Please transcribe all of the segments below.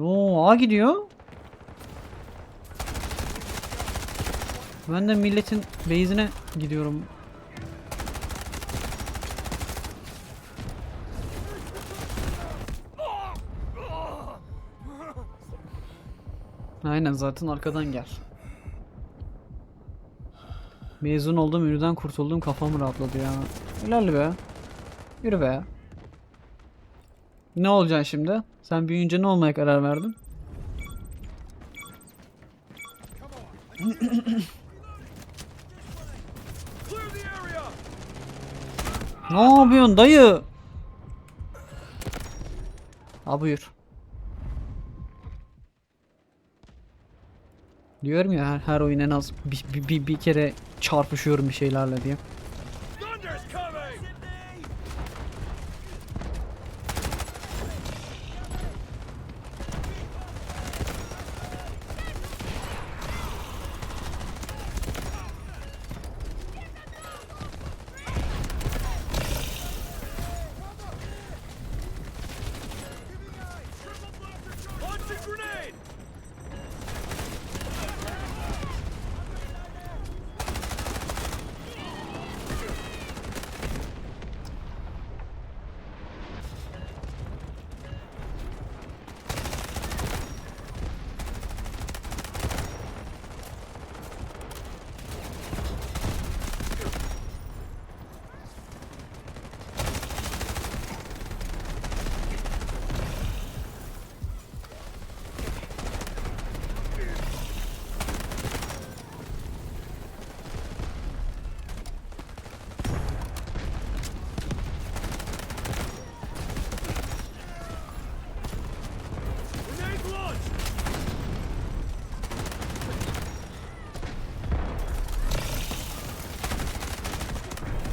Oo A gidiyor. Ben de milletin base'ine gidiyorum. Aynen zaten arkadan gel. Mezun oldum, ünlüden kurtuldum, kafam rahatladı ya. Helal be. Yürü be. Ne olacaksın şimdi? Sen büyüyünce ne olmaya karar verdin? Ne yapıyorsun dayı? Ha buyur. Diyorum ya her, her oyun en az bir, bir, bir, bir kere çarpışıyorum bir şeylerle diye.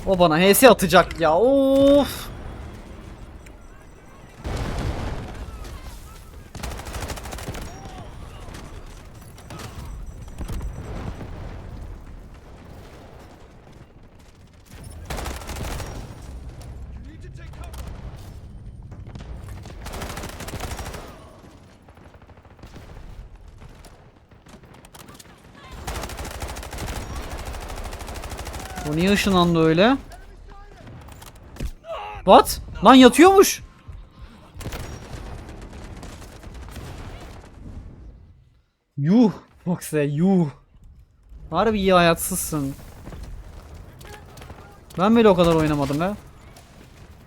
O bana HS atacak ya. Of. O niye ışınlandı öyle? What? Lan yatıyormuş. Yuh. Foxe yuh. Harbi iyi hayatsızsın. Ben bile o kadar oynamadım be.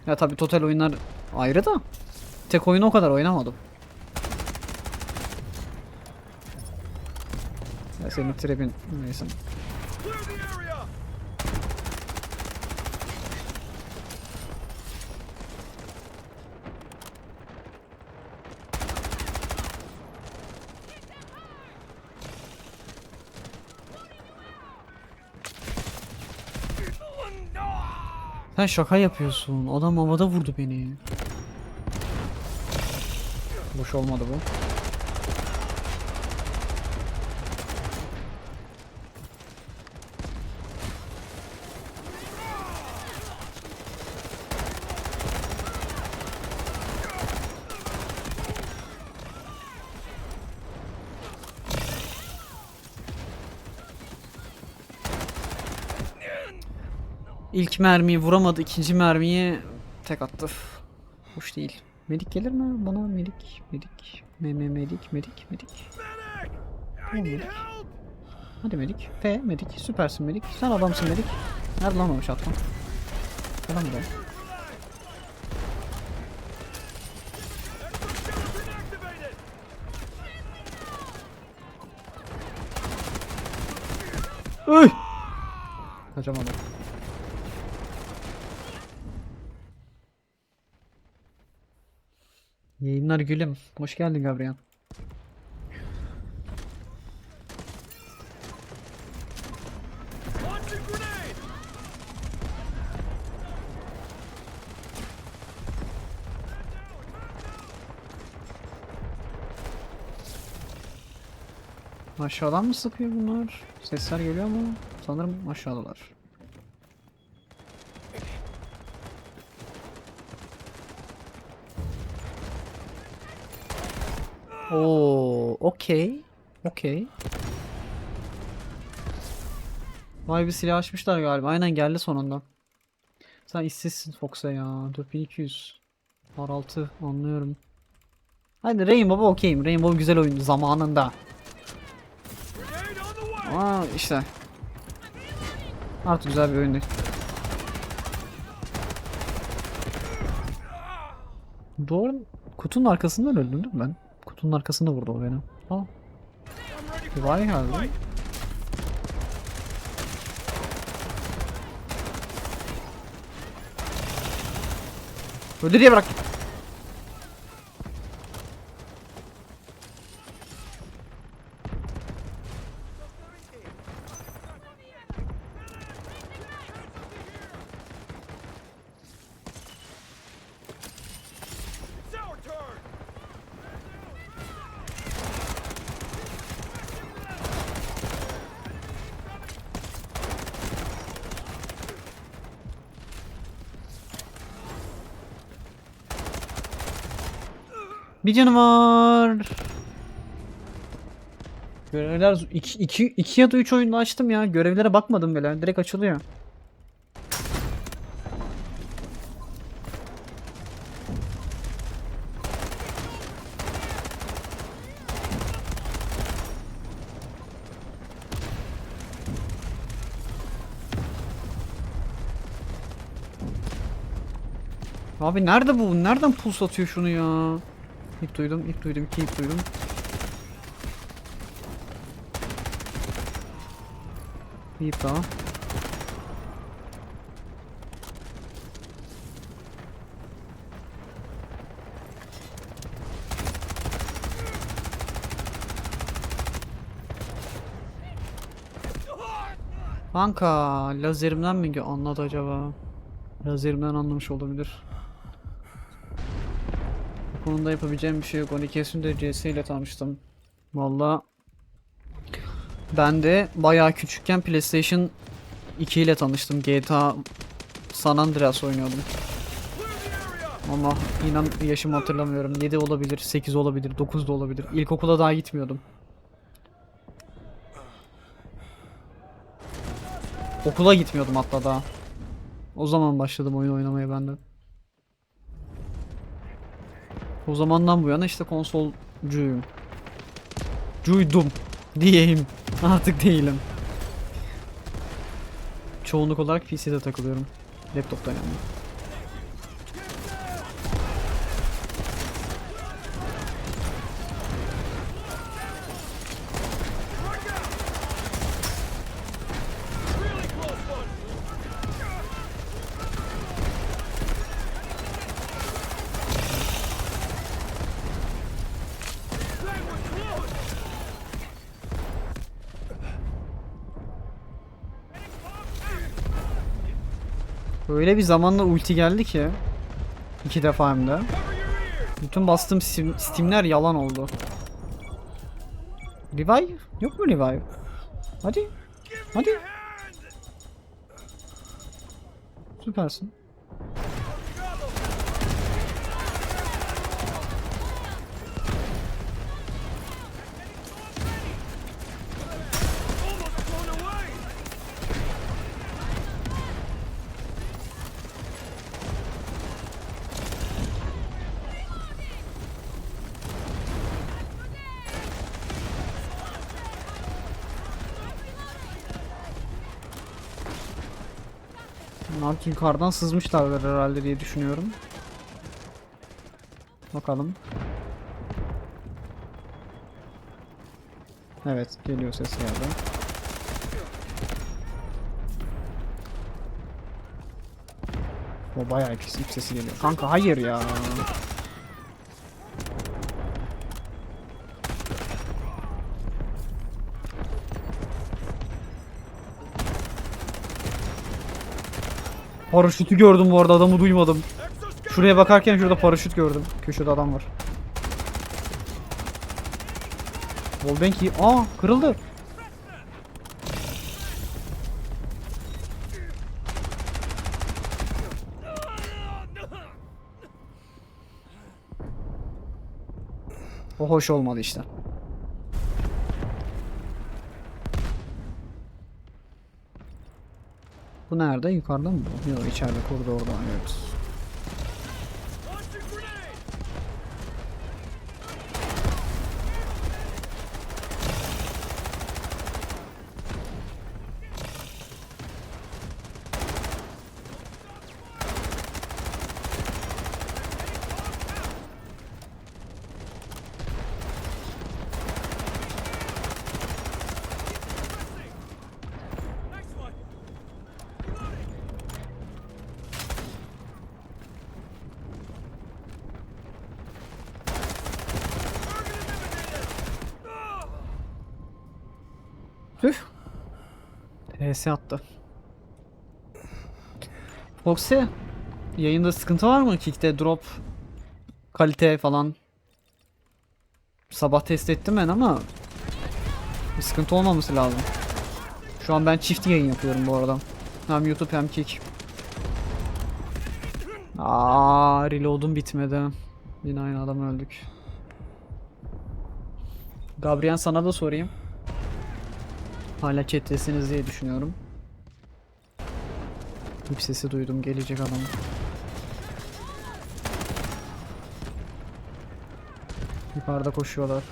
Ya tabi total oyunlar ayrı da. Tek oyunu o kadar oynamadım. Ya senin tribin neyse. Sen şaka yapıyorsun. Adam havada vurdu beni. Boş olmadı bu. İlk mermiyi vuramadı, ikinci mermiyi tek attı. Hoş değil. Medik gelir mi bana? Medik, medik, me me medik, medik, medik. Medik. Hadi medik. F medik. Süpersin medik. Sen adamsın medik. Nerede lan o şatkan? Gel lan buraya. Öy! Kaçamadım. Yayınlar gülüm. Hoş geldin Gabriel. Aşağıdan mı sıkıyor bunlar? Sesler geliyor mu? Sanırım aşağıdalar. Oo, okey. Okey. Vay bir silah açmışlar galiba. Aynen geldi sonunda. Sen işsizsin Fox'a ya. 4200. R6 anlıyorum. Hadi Rainbow okeyim. Rainbow güzel oyun zamanında. Ama işte. Artık güzel bir oyun değil. Doğru. Kutunun arkasından öldüm değil mi ben? Kutunun arkasında vurdu o beni. For Vay geldi. Öldü diye bırak. Bir canı var. Görevler 2 2 2 ya da 3 oyunda açtım ya. Görevlere bakmadım bile. Direkt açılıyor. Abi nerede bu? Nereden puls atıyor şunu ya? İlk duydum, ilk duydum, iki ilk duydum. Bir ip daha. Kanka lazerimden mi anladı acaba? Lazerimden anlamış olabilir. Konuda yapabileceğim bir şey yok. 12 yaşında CS ile tanıştım. Valla ben de bayağı küçükken PlayStation 2 ile tanıştım. GTA San Andreas oynuyordum. Ama inan yaşımı hatırlamıyorum. 7 olabilir, 8 olabilir, 9 da olabilir. İlkokula daha gitmiyordum. Okula gitmiyordum hatta daha. O zaman başladım oyun oynamaya ben de. O zamandan bu yana işte konsolcuyum. Cuydum diyeyim. Artık değilim. Çoğunluk olarak PC'de takılıyorum. Laptopta yani. Öyle bir zamanla ulti geldi ki. iki defa hem de. Bütün bastığım Steam, Steam'ler yalan oldu. Revive? Yok mu revive? Hadi. Hadi. Süpersin. Artık yukarıdan sızmışlardır herhalde diye düşünüyorum. Bakalım. Evet geliyor ses geldi. O bayağı ip ip sesi geliyor. Kanka hayır ya. Paraşütü gördüm bu arada adamı duymadım. Şuraya bakarken şurada paraşüt gördüm. Köşede adam var. İyi. Aa kırıldı. O hoş olmadı işte. Bu nerede? Yukarıda mı? Yok içeride koridorda. Evet. TS attı. Foxy. Yayında sıkıntı var mı? Kick'te drop kalite falan. Sabah test ettim ben ama bir sıkıntı olmaması lazım. Şu an ben çift yayın yapıyorum bu arada. Hem YouTube hem Kick. Aa, reload'um bitmedi. Yine aynı adam öldük. Gabriel sana da sorayım. Hala chat'tesiniz diye düşünüyorum. İp sesi duydum gelecek adam. Yukarıda koşuyorlar.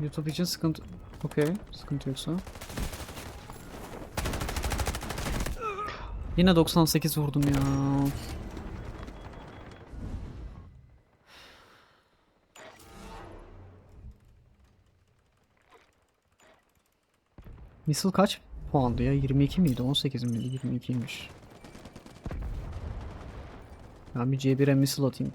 YouTube için sıkıntı... Okey. Sıkıntı yoksa. Yine 98 vurdum ya. Missile kaç puandı ya? 22 miydi? 18 miydi? 22'ymiş. Ben bir C1'e missile atayım.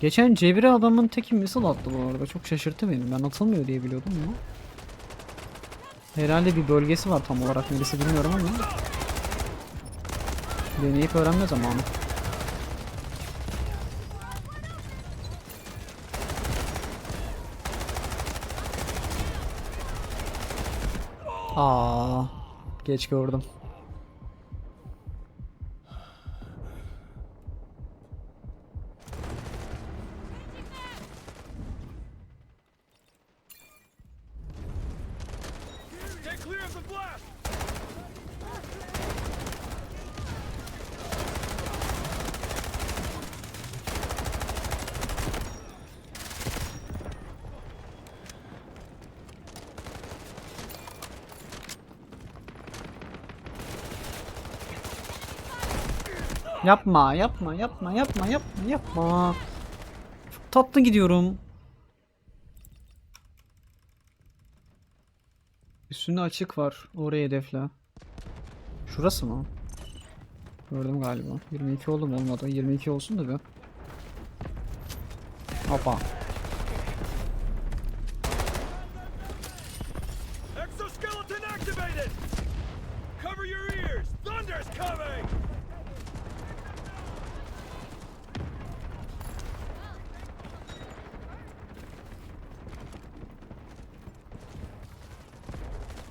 Geçen C1'e adamın teki missile attı bu arada. Çok şaşırttı beni. Ben atılmıyor diye biliyordum ama. Herhalde bir bölgesi var tam olarak neresi bilmiyorum ama. Deneyip öğrenme zamanı. Aa, geç gördüm. Yapma, yapma, yapma, yapma, yapma, yapma. Çok tatlı gidiyorum. Üstünde açık var. Oraya hedefle. Şurası mı? Gördüm galiba. 22 oldu mu olmadı. 22 olsun da bir. Hoppa.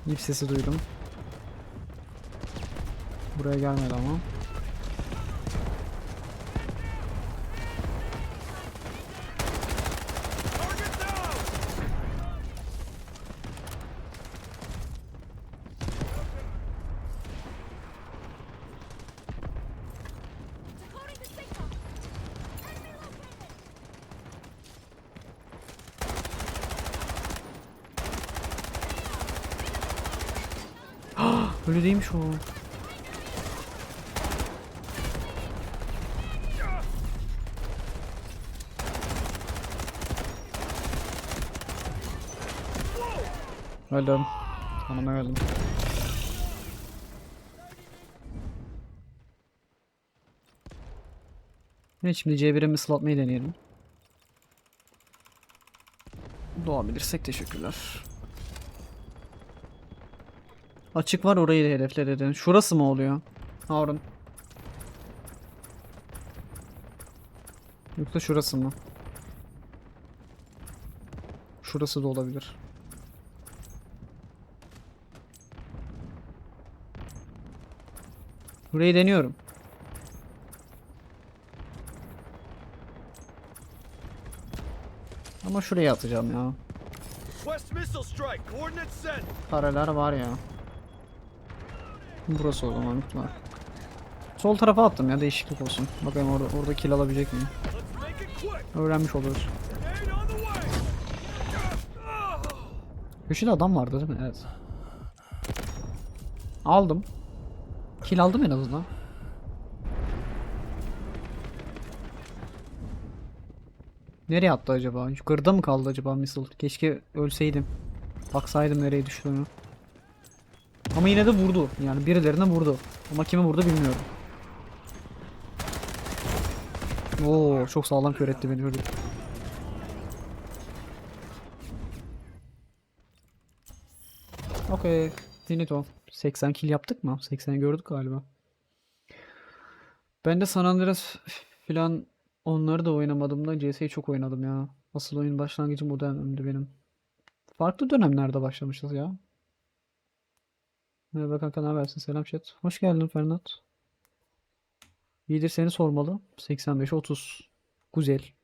İp sesi duydum. Buraya gelmedi ama. Öyle değilmiş o. Öldüm. Tanıma öldüm. Evet şimdi C1'e missile atmayı deneyelim. Doğabilirsek teşekkürler. Açık var orayı da hedefle dedin. Şurası mı oluyor? Harun. Yoksa şurası mı? Şurası da olabilir. Burayı deniyorum. Ama şuraya atacağım ya. Paralar var ya. Burası o zaman var. Sol tarafa attım ya değişiklik olsun. Bakayım orada orada kill alabilecek miyim? Öğrenmiş oluruz. Köşede adam vardı değil mi? Evet. Aldım. Kill aldım en azından. Nereye attı acaba? Yukarıda mı kaldı acaba missile? Keşke ölseydim. Baksaydım nereye düştüğünü. Ama yine de vurdu. Yani birilerine vurdu. Ama kime vurdu bilmiyorum. Oo, çok sağlam kör etti beni çocuk. Okey. Finito. 80 kill yaptık mı? 80 gördük galiba. Ben de San Andreas filan onları da oynamadım da CS'yi çok oynadım ya. Asıl oyun başlangıcım bu dönemdi benim. Farklı dönemlerde başlamışız ya. Merhaba kanka ne habersin? Selam chat. Hoş geldin Fernat. İyidir seni sormalı. 85 30. Güzel.